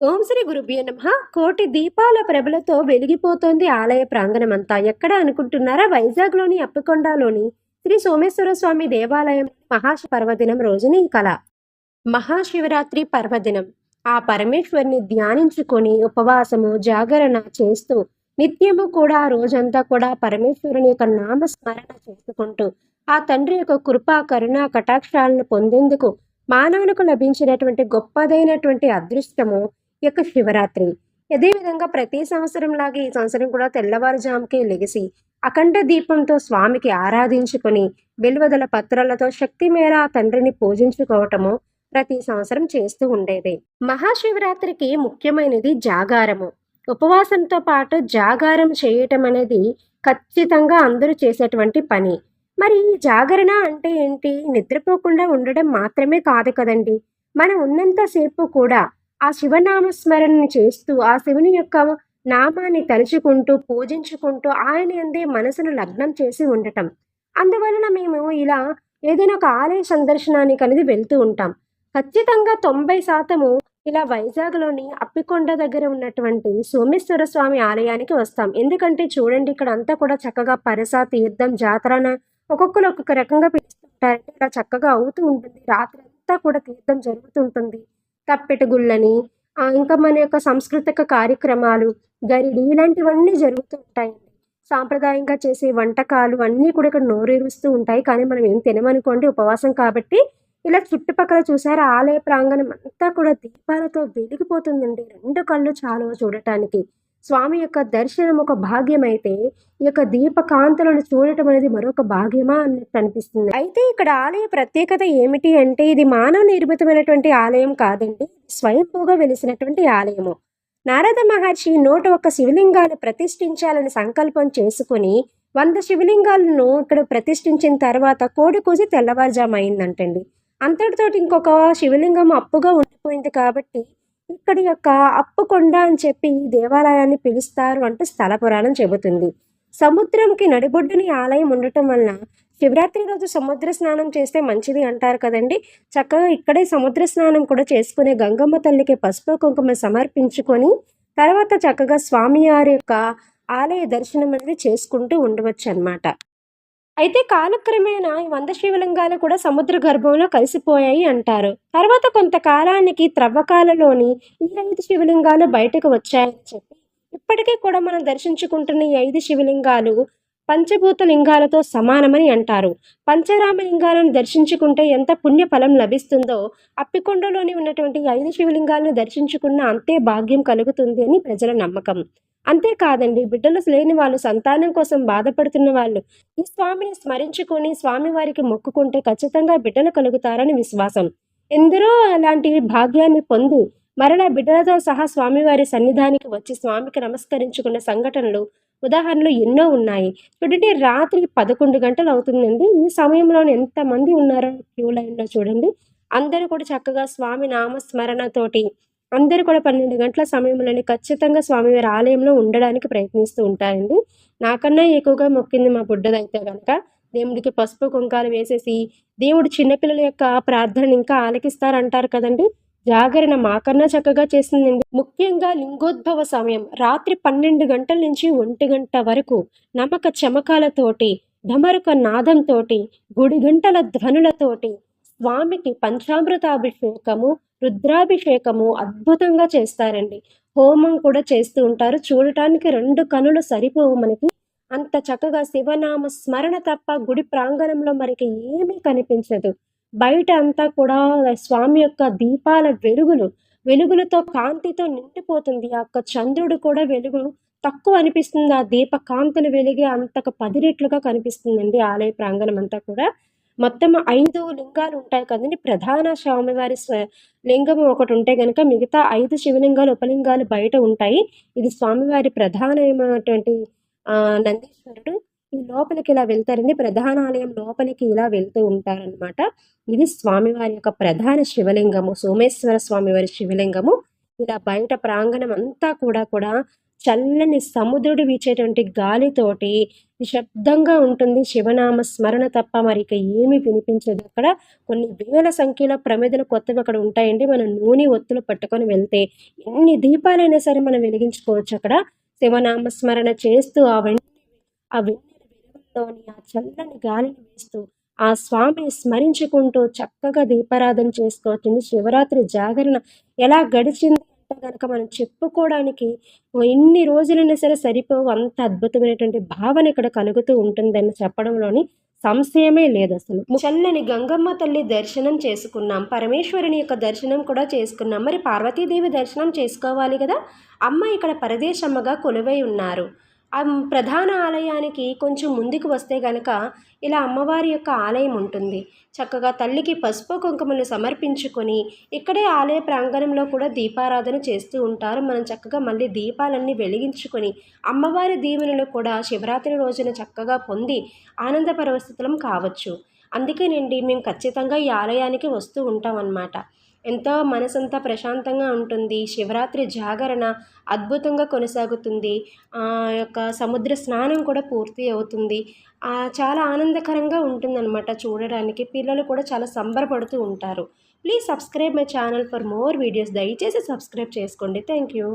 ఓం శ్రీ గురుభ్యో నమ. కోటి దీపాల ప్రభలతో వెలిగిపోతోంది ఆలయ ప్రాంగణమంతా. ఎక్కడ అనుకుంటున్నారా? వైజాగ్లోని అప్పకొండలోని శ్రీ సోమేశ్వర స్వామి దేవాలయం మహాశ పర్వదినం రోజున ఈ కళ. మహాశివరాత్రి పర్వదినం. ఆ పరమేశ్వరిని ధ్యానించుకొని ఉపవాసము జాగరణ చేస్తూ నిత్యము కూడా రోజంతా కూడా పరమేశ్వరుని యొక్క నామస్మరణ చేసుకుంటూ ఆ తండ్రి యొక్క కృపా కరుణ కటాక్షాలను పొందేందుకు మానవులకు లభించినటువంటి గొప్పదైనటువంటి అదృష్టము యొక్క శివరాత్రి. అదేవిధంగా ప్రతి సంవత్సరం లాగా ఈ సంవత్సరం కూడా తెల్లవారుజాముకే లెగిసి అఖండ దీపంతో స్వామికి ఆరాధించుకొని వెలువదల పత్రాలతో శక్తి మేర ఆ తండ్రిని పూజించుకోవటము ప్రతి సంవత్సరం చేస్తూ ఉండేది. మహాశివరాత్రికి ముఖ్యమైనది జాగారము. ఉపవాసంతో పాటు జాగారం చేయటం అనేది ఖచ్చితంగా అందరూ చేసేటువంటి పని. మరి ఈ జాగరణ అంటే ఏంటి? నిద్రపోకుండా ఉండడం మాత్రమే కాదు కదండి. మనం ఉన్నంతసేపు కూడా ఆ శివనామస్మరణని చేస్తూ ఆ శివుని యొక్క నామాన్ని తలుచుకుంటూ పూజించుకుంటూ ఆయన అందే మనసును లగ్నం చేసి ఉండటం. అందువలన మేము ఇలా ఏదైనా ఒక ఆలయ సందర్శనానికి అనేది వెళ్తూ ఉంటాం. ఖచ్చితంగా తొంభై శాతము ఇలా వైజాగ్లోని అప్పికొండ దగ్గర ఉన్నటువంటి సోమేశ్వర స్వామి ఆలయానికి వస్తాం. ఎందుకంటే చూడండి ఇక్కడ అంతా కూడా చక్కగా పరస తీర్థం జాతరన ఒక్కొక్కరు ఒక్కొక్క రకంగా పిలుస్తుంటారంటే ఇలా చక్కగా అవుతూ ఉంటుంది. రాత్రి అంతా కూడా తీర్థం జరుగుతుంటుంది. తప్పెట గుళ్ళని ఇంకా మన యొక్క సాంస్కృతిక కార్యక్రమాలు గరిడి ఇలాంటివన్నీ జరుగుతూ ఉంటాయండి. సాంప్రదాయంగా చేసే వంటకాలు అన్నీ కూడా ఇక్కడ నోరేరుస్తూ ఉంటాయి. కానీ మనం ఏం తినమనుకోండి ఉపవాసం కాబట్టి ఇలా చుట్టుపక్కల చూసారు ఆలయ ప్రాంగణం అంతా కూడా దీపాలతో వెలిగిపోతుందండి. రెండు కళ్ళు చాలు చూడటానికి. స్వామి యొక్క దర్శనం ఒక భాగ్యం అయితే ఈ యొక్క దీపకాంతులను చూడటం అనేది మరొక భాగ్యమా అన్నట్టు అనిపిస్తుంది. అయితే ఇక్కడ ఆలయ ప్రత్యేకత ఏమిటి అంటే ఇది మానవ నిర్మితమైనటువంటి ఆలయం కాదండి స్వయంభూగా వెలిసినటువంటి ఆలయము. నారద మహర్షి నూట ఒక్క శివలింగాలు ప్రతిష్ఠించాలని సంకల్పం చేసుకుని వంద శివలింగాలను ఇక్కడ ప్రతిష్ఠించిన తర్వాత కోడి కూసి తెల్లవారుజాము అయిందంటండి. అంతటితోటి ఇంకొక శివలింగం అప్పుగా ఉండిపోయింది కాబట్టి ఇక్కడి యొక్క అప్పుకొండ అని చెప్పి ఈ దేవాలయాన్ని పిలుస్తారు అంటూ స్థల పురాణం చెబుతుంది. సముద్రంకి నడిబొడ్డుని ఆలయం ఉండటం వలన శివరాత్రి రోజు సముద్ర స్నానం చేస్తే మంచిది అంటారు కదండి. చక్కగా ఇక్కడే సముద్ర స్నానం కూడా చేసుకునే గంగమ్మ తల్లికి పసుపు కుంకుమ సమర్పించుకొని తర్వాత చక్కగా స్వామివారి యొక్క ఆలయ దర్శనం అనేది చేసుకుంటూ ఉండవచ్చు అనమాట అయితే కాలక్రమేణా వంద శివలింగాలు కూడా సముద్ర గర్భంలో కలిసిపోయాయి అంటారు. తర్వాత కొంతకాలానికి త్రవ్వకాలలోని ఈ ఐదు శివలింగాలు బయటకు వచ్చాయని చెప్పి ఇప్పటికీ కూడా మనం దర్శించుకుంటున్న ఈ ఐదు శివలింగాలు పంచభూత లింగాలతో సమానమని అంటారు. పంచరామ లింగాలను దర్శించుకుంటే ఎంత పుణ్య ఫలం లభిస్తుందో అప్పికొండలోని ఉన్నటువంటి ఐదు శివలింగాలను దర్శించుకున్న అంతే భాగ్యం కలుగుతుంది అని ప్రజల నమ్మకం. అంతేకాదండి బిడ్డలు లేని వాళ్ళు సంతానం కోసం బాధపడుతున్న వాళ్ళు ఈ స్వామిని స్మరించుకొని స్వామి వారికి మొక్కుకుంటే ఖచ్చితంగా బిడ్డలు కలుగుతారని విశ్వాసం. ఎందరో అలాంటి భాగ్యాన్ని పొంది మరలా బిడ్డలతో సహా స్వామివారి సన్నిధానికి వచ్చి స్వామికి నమస్కరించుకున్న సంఘటనలు ఉదాహరణలు ఎన్నో ఉన్నాయి. చూడండి రాత్రి పదకొండు గంటలు అవుతుందండి. ఈ సమయంలో ఎంతమంది ఉన్నారో క్యూ లైన్లో చూడండి. అందరూ కూడా చక్కగా స్వామి నామస్మరణతోటి అందరూ కూడా పన్నెండు గంటల సమయంలోనే ఖచ్చితంగా స్వామివారి ఆలయంలో ఉండడానికి ప్రయత్నిస్తూ ఉంటారండి. నాకన్నా ఎక్కువగా మొక్కింది మా బుడ్డదైతే కనుక దేవుడికి పసుపు కుంకాలు వేసేసి దేవుడు చిన్నపిల్లల యొక్క ప్రార్థనని ఇంకా ఆలకిస్తారంటారు కదండి. జాగరణ మాకన్నా చక్కగా చేసిందండి ముఖ్యంగా లింగోద్భవ సమయం రాత్రి పన్నెండు గంటల నుంచి ఒంటి గంట వరకు నమ్మక చమకాలతోటి ఢమరుక నాదంతోటి గుడి గంటల ధ్వనులతోటి స్వామికి పంచామృతాభిషేకము రుద్రాభిషేకము అద్భుతంగా చేస్తారండి. హోమం కూడా చేస్తూ ఉంటారు. చూడటానికి రెండు కనులు సరిపోవు మనకి. అంత చక్కగా శివనామ స్మరణ తప్ప గుడి ప్రాంగణంలో మనకి ఏమీ కనిపించదు. బయట అంతా కూడా స్వామి యొక్క దీపాల వెలుగులు వెలుగులతో కాంతితో నిండిపోతుంది. ఆ యొక్క చంద్రుడు కూడా వెలుగు తక్కువ అనిపిస్తుంది. ఆ దీప కాంతులు వెలిగే అంతకు పది రెట్లుగా కనిపిస్తుందండి ఆలయ ప్రాంగణం అంతా కూడా. మొత్తం ఐదు లింగాలు ఉంటాయి కదండి. ప్రధాన స్వామివారి స్వ లింగం ఒకటి ఉంటే కనుక మిగతా ఐదు శివలింగాలు ఉపలింగాలు బయట ఉంటాయి. ఇది స్వామివారి ప్రధానమైనటువంటి ఆ, నందీశ్వరుడు ఈ లోపలికి ఇలా వెళ్తారండి. ప్రధాన ఆలయం లోపలికి ఇలా వెళ్తూ ఉంటారనమాట ఇది స్వామివారి యొక్క ప్రధాన శివలింగము సోమేశ్వర స్వామివారి శివలింగము. ఇలా బయట ప్రాంగణం అంతా కూడా కూడా చల్లని సముద్రుడు వీచేటువంటి గాలితోటి నిశ్శబ్దంగా ఉంటుంది శివనామ స్మరణ తప్ప మరి ఇక ఏమి వినిపించదు. అక్కడ కొన్ని వేల సంఖ్యలో ప్రమేదలు కొత్తవి అక్కడ ఉంటాయండి. మనం నూనె ఒత్తులు పట్టుకొని వెళ్తే ఎన్ని దీపాలైనా సరే మనం వెలిగించుకోవచ్చు. అక్కడ శివనామ స్మరణ చేస్తూ ఆ వెంట ఆ వెన్నెల ఆ చల్లని గాలిని వేస్తూ ఆ స్వామిని స్మరించుకుంటూ చక్కగా దీపారాధన చేసుకోవచ్చండి. శివరాత్రి జాగరణ ఎలా గడిచింది కనుక మనం చెప్పుకోవడానికి ఎన్ని రోజులైనా సరే సరిపోవు. అంత అద్భుతమైనటువంటి భావన ఇక్కడ కలుగుతూ ఉంటుందని చెప్పడంలోని సంశయమే లేదు అసలు. చల్లని గంగమ్మ తల్లి దర్శనం చేసుకున్నాం. పరమేశ్వరుని యొక్క దర్శనం కూడా చేసుకున్నాం. మరి పార్వతీదేవి దర్శనం చేసుకోవాలి కదా? అమ్మ ఇక్కడ పరదేశమ్మగా కొలువై ఉన్నారు. ప్రధాన ఆలయానికి కొంచెం ముందుకు వస్తే గనక ఇలా అమ్మవారి యొక్క ఆలయం ఉంటుంది. చక్కగా తల్లికి పసుపు కుంకుమలు సమర్పించుకొని ఇక్కడే ఆలయ ప్రాంగణంలో కూడా దీపారాధన చేస్తూ ఉంటారు. మనం చక్కగా మళ్ళీ దీపాలన్నీ వెలిగించుకొని అమ్మవారి దీవెనలు కూడా శివరాత్రి రోజున చక్కగా పొంది ఆనంద పరవస్థితులం కావచ్చు. అందుకేనండి మేము ఖచ్చితంగా ఈ ఆలయానికి వస్తూ ఉంటాం అన్నమాట ఎంతో మనసంతా ప్రశాంతంగా ఉంటుంది. శివరాత్రి జాగరణ అద్భుతంగా కొనసాగుతుంది. ఆ యొక్క సముద్ర స్నానం కూడా పూర్తి అవుతుంది. చాలా ఆనందకరంగా ఉంటుందన్నమాట చూడడానికి. పిల్లలు కూడా చాలా సంబరపడుతూ ఉంటారు. Please subscribe my channel for more videos. దయచేసి సబ్స్క్రైబ్ చేసుకోండి. Thank you.